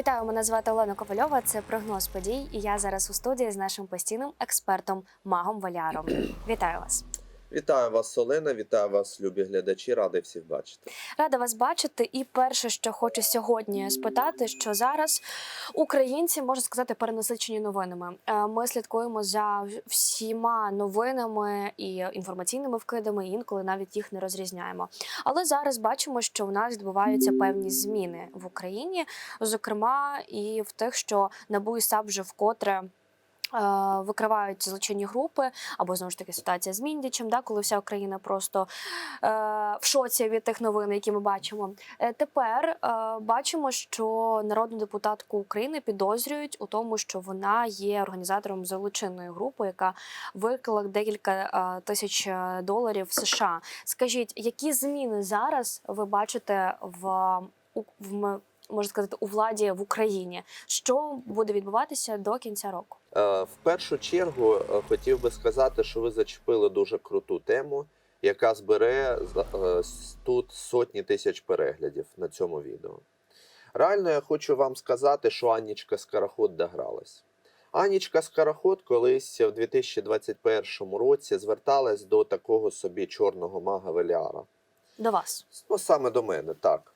Вітаю, мене звати Олена Ковальова. Це прогноз подій. І я зараз у студії з нашим постійним експертом Магом Валяром. Вітаю вас. Вітаю вас, Олена. Вітаю вас, любі глядачі. Радий всіх бачити. Рада вас бачити. І перше, що хочу сьогодні спитати, що зараз українці можна сказати перенасичені новинами. Е, Ми слідкуємо за всіма новинами і інформаційними вкидами, і інколи навіть їх не розрізняємо. Але зараз бачимо, що в нас відбуваються певні зміни в Україні, зокрема, і в тих, що НАБУ і САП вже вкотре. Е, Викривають злочинні групи, або знову ж таки ситуація з Міндічем, да, коли вся Україна просто е, в шоці від тих новин, які ми бачимо. Е, тепер е, бачимо, що народну депутатку України підозрюють у тому, що вона є організатором злочинної групи, яка виклала декілька е, тисяч е, доларів США. Скажіть, які зміни зараз ви бачите в, в можна сказати у владі в Україні? Що буде відбуватися до кінця року? Е, В першу чергу е, хотів би сказати, що ви зачепили дуже круту тему, яка збере е, тут сотні тисяч переглядів на цьому відео. Реально, я хочу вам сказати, що Анічка Скороход догралась. Анічка Скороход колись в 2021 році зверталась до такого собі чорного мага Веліара. До вас Ну, саме до мене, так.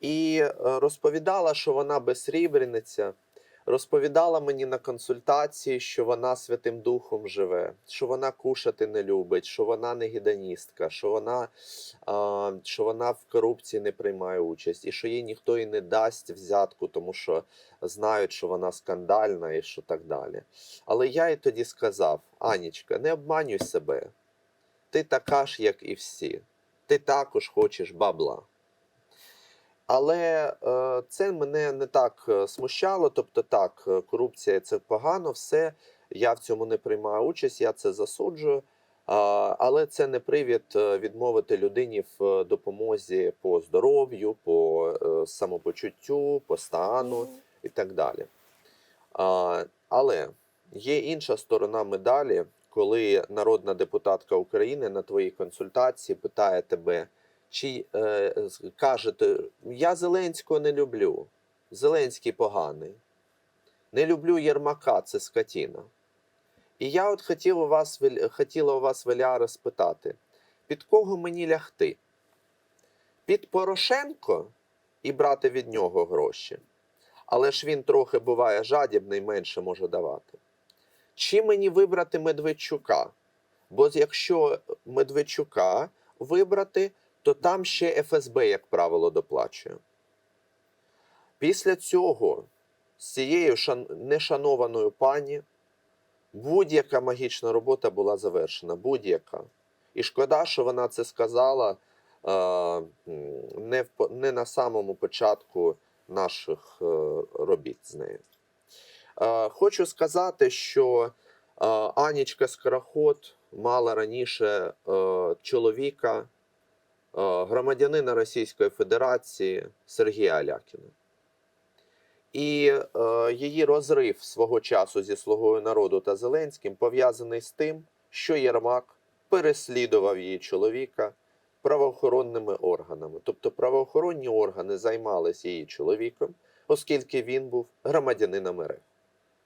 І е, розповідала, що вона безсрібрениця. Розповідала мені на консультації, що вона Святим Духом живе, що вона кушати не любить, що вона не гідоністка, що вона, а, що вона в корупції не приймає участь, і що їй ніхто і не дасть взятку, тому що знають, що вона скандальна і що так далі. Але я їй тоді сказав: Анічка, не обманюй себе. Ти така ж, як і всі ти також хочеш бабла. Але е, це мене не так е, смущало. Тобто, так, е, корупція це погано, все. Я в цьому не приймаю участь, я це засуджую. Але це не привід е, відмовити людині в допомозі по здоров'ю, по е, самопочуттю, по стану і так далі. Але є інша сторона медалі, коли народна депутатка України на твоїй консультації питає тебе, чи е, з- каже, ти, я Зеленського не люблю. Зеленський поганий. Не люблю Єрмака, це скотіна. І я от хотів у вас, хотіла у вас, Веляра, спитати, під кого мені лягти? Під Порошенко і брати від нього гроші. Але ж він трохи буває жадібний, менше може давати. Чи мені вибрати Медведчука? Бо якщо Медведчука вибрати, то там ще ФСБ, як правило, доплачує. Після цього з цією шан... нешанованою пані будь-яка магічна робота була завершена. Будь-яка. І шкода, що вона це сказала е, не, в, не на самому початку наших е, робіт з нею. Е, Хочу сказати, що е, Анічка Скороход мала раніше е, чоловіка, громадянина Російської Федерації Сергія Алякіна. І е, її розрив свого часу зі Слугою народу та Зеленським пов'язаний з тим, що Єрмак переслідував її чоловіка правоохоронними органами. Тобто правоохоронні органи займалися її чоловіком, оскільки він був громадянином РФ.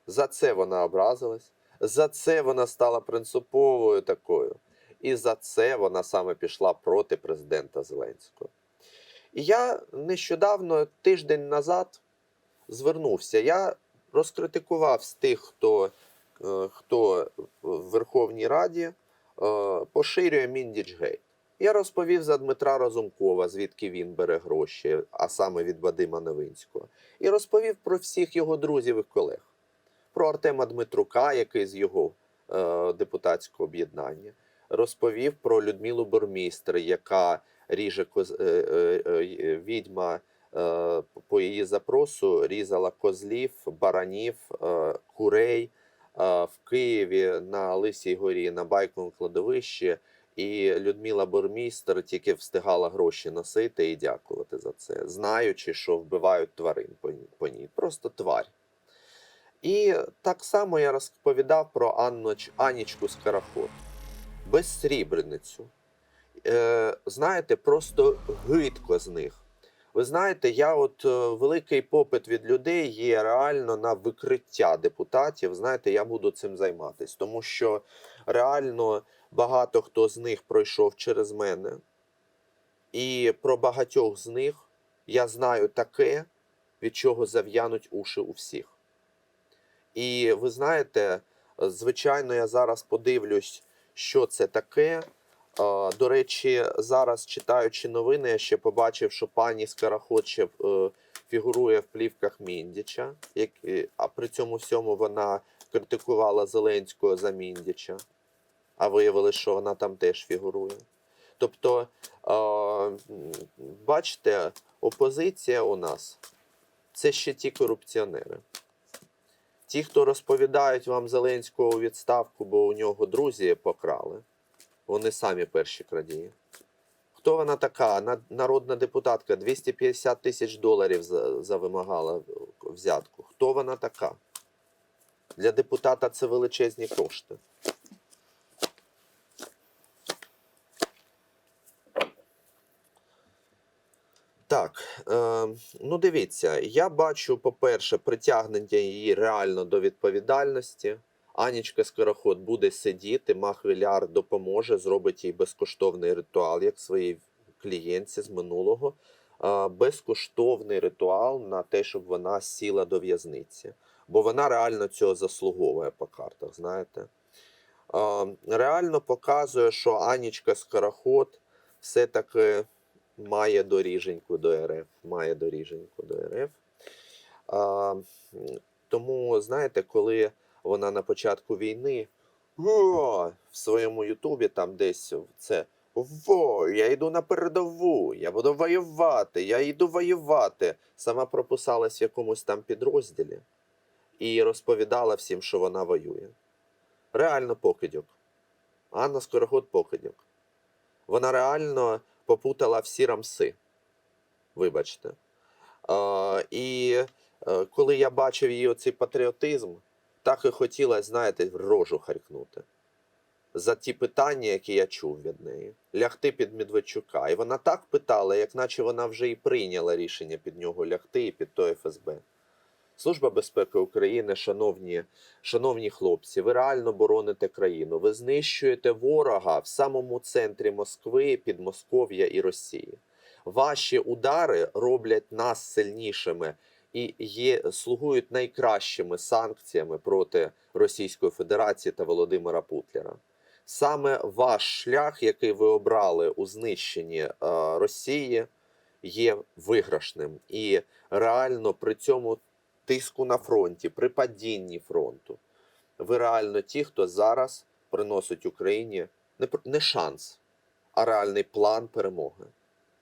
За це вона образилась, за це вона стала принциповою такою, і за це вона саме пішла проти президента Зеленського. І я нещодавно, тиждень назад, звернувся. Я розкритикував з тих, хто, е, хто в Верховній Раді е, поширює Міндічгейт. Я розповів за Дмитра Разумкова, звідки він бере гроші, а саме від Вадима Новинського. І розповів про всіх його друзів і колег. Про Артема Дмитрука, який з його е, депутатського об'єднання. Розповів про Людмилу Бормістр, яка ріже е, е, е, відьма по її запросу різала козлів, баранів, курей в Києві на Лисій горі на байковому кладовищі. І Людмила Бормістер тільки встигала гроші носити і дякувати за це, знаючи, що вбивають тварин по ній. Просто тварь. І так само я розповідав про Анноч, Анічку Скороход. Безсрібреницю. Е, знаєте, просто гидко з них. Ви знаєте, я от е, великий попит від людей є реально на викриття депутатів. Знаєте, я буду цим займатися, тому що реально багато хто з них пройшов через мене, і про багатьох з них я знаю таке, від чого зав'януть уші у всіх. І ви знаєте, звичайно, я зараз подивлюсь, що це таке. До речі, зараз читаючи новини, я ще побачив, що пані Скороход е, фігурує в плівках Міндіча, а при цьому всьому вона критикувала Зеленського за Міндіча, а виявилось, що вона там теж фігурує. Тобто, бачите, опозиція у нас це ще ті корупціонери. Ті, хто розповідають вам Зеленського відставку, бо у нього друзі покрали. Вони самі перші крадії. Хто вона така? Народна депутатка 250 тисяч доларів завимагала взятку. Хто вона така? Для депутата це величезні кошти. Так, е, ну дивіться, я бачу, по-перше, притягнення її реально до відповідальності. Анічка Скороход буде сидіти, Махвіляр допоможе, зробить їй безкоштовний ритуал, як своїй клієнтці з минулого. Е, безкоштовний ритуал на те, щоб вона сіла до в'язниці. Бо вона реально цього заслуговує по картах, знаєте. Е, реально показує, що Анічка Скороход все-таки має доріженьку до РФ. Має доріженьку до РФ. А, тому, знаєте, коли вона на початку війни о, в своєму Ютубі там десь це. Во, я йду на передову, я буду воювати, я йду воювати. Сама прописалась в якомусь там підрозділі і розповідала всім, що вона воює. Реально покидьок. Анна Скороход покидьок. Вона реально попутала всі рамси. Вибачте. А, і е, коли я бачив її оцей патріотизм, так і хотілося, знаєте, в рожу харкнути. За ті питання, які я чув від неї, лягти під Медведчука. І вона так питала, як наче вона вже і прийняла рішення під нього лягти і під той ФСБ. Служба безпеки України, шановні, шановні хлопці, ви реально бороните країну. Ви знищуєте ворога в самому центрі Москви, Підмосков'я і Росії. Ваші удари роблять нас сильнішими і є, слугують найкращими санкціями проти Російської Федерації та Володимира Путлера. Саме ваш шлях, який ви обрали у знищенні е, Росії, є виграшним і реально при цьому тиску на фронті, при падінні фронту. Ви реально ті, хто зараз приносить Україні не, не шанс, а реальний план перемоги.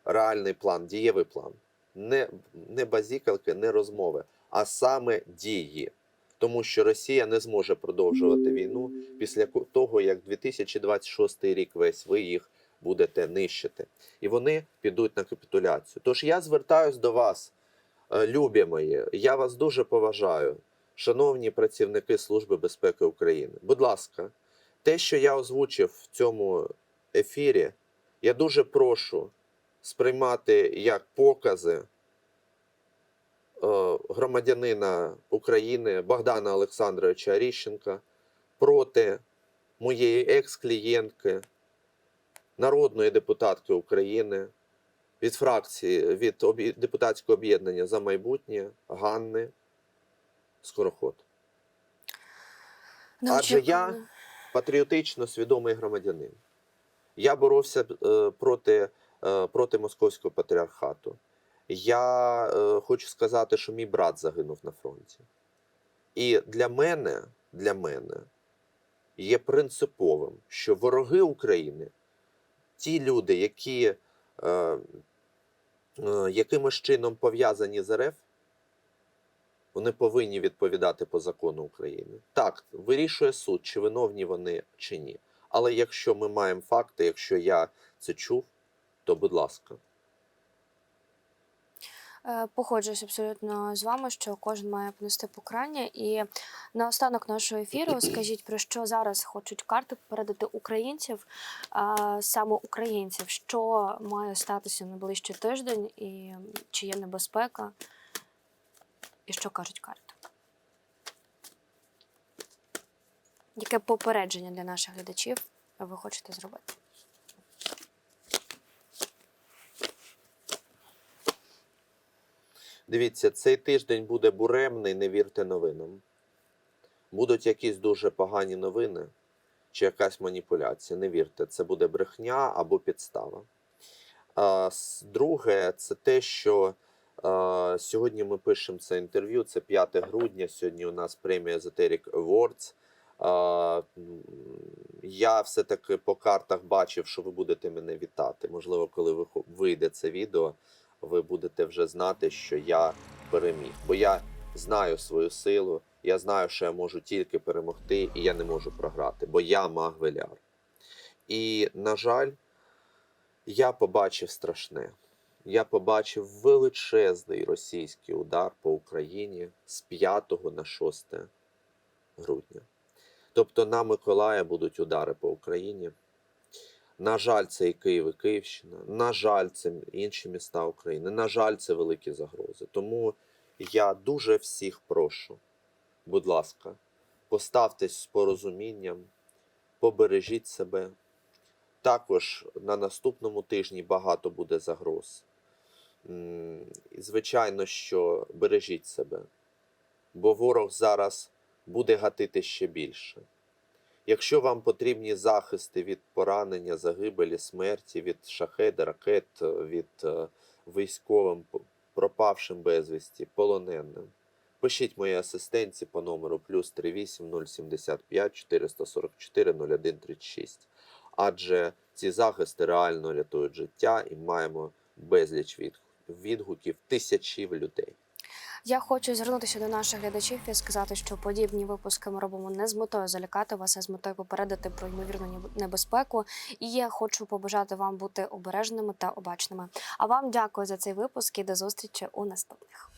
Реальний план, дієвий план. Не, не базікалки, не розмови, а саме дії. Тому що Росія не зможе продовжувати війну після того, як 2026 рік весь ви їх будете нищити. І вони підуть на капітуляцію. Тож я звертаюсь до вас, любі мої, я вас дуже поважаю, шановні працівники Служби безпеки України. Будь ласка, те, що я озвучив в цьому ефірі, я дуже прошу сприймати як покази е, громадянина України Богдана Олександровича Аріщенка проти моєї екс-клієнтки, народної депутатки України від фракції від депутатського об'єднання за майбутнє Ганни Скороход. Адже я- Патріотично свідомий громадянин. Я боровся е, проти, е, проти московського патріархату. Я е, хочу сказати, що мій брат загинув на фронті. І для мене, для мене є принциповим, що вороги України, ті люди, які е, якимось чином пов'язані з РФ, вони повинні відповідати по закону України. Так, вирішує суд, чи виновні вони чи ні. Але якщо ми маємо факти, якщо я це чув, то будь ласка. Е, Погоджуюсь абсолютно з вами, що кожен має понести покарання. І наостанок нашого ефіру скажіть про що зараз хочуть карти попередити українців, саме українців, що має статися на ближчий тиждень, і чи є небезпека, і що кажуть карти. Яке попередження для наших глядачів ви хочете зробити? Дивіться, цей тиждень буде буремний, не вірте новинам. Будуть якісь дуже погані новини чи якась маніпуляція. Не вірте, це буде брехня або підстава. А, друге, це те, що а, сьогодні ми пишемо це інтерв'ю, це 5 грудня. Сьогодні у нас премія Esoteric Awards. А, я все-таки по картах бачив, що ви будете мене вітати. Можливо, коли вийде це відео, ви будете вже знати, що я переміг. Бо я знаю свою силу, я знаю, що я можу тільки перемогти, і я не можу програти, бо я маг Веляр. І, на жаль, я побачив страшне. Я побачив величезний російський удар по Україні з 5 на 6 грудня. Тобто на Миколая будуть удари по Україні. На жаль, це і Київ, і Київщина. На жаль, це інші міста України. На жаль, це великі загрози. Тому я дуже всіх прошу, будь ласка, поставтесь з порозумінням, побережіть себе. Також на наступному тижні багато буде загроз. Звичайно, що бережіть себе, бо ворог зараз буде гатити ще більше. Якщо вам потрібні захисти від поранення, загибелі, смерті, від шахеди, ракет, від е, військовим, пропавшим безвісті, полоненим, пишіть моїй асистенці по номеру плюс 38 075 444 01 36. Адже ці захисти реально рятують життя і маємо безліч від- відгуків тисячів людей. Я хочу звернутися до наших глядачів і сказати, що подібні випуски ми робимо не з метою залякати вас, а з метою попередити про ймовірну небезпеку. І я хочу побажати вам бути обережними та обачними. А вам дякую за цей випуск і до зустрічі у наступних.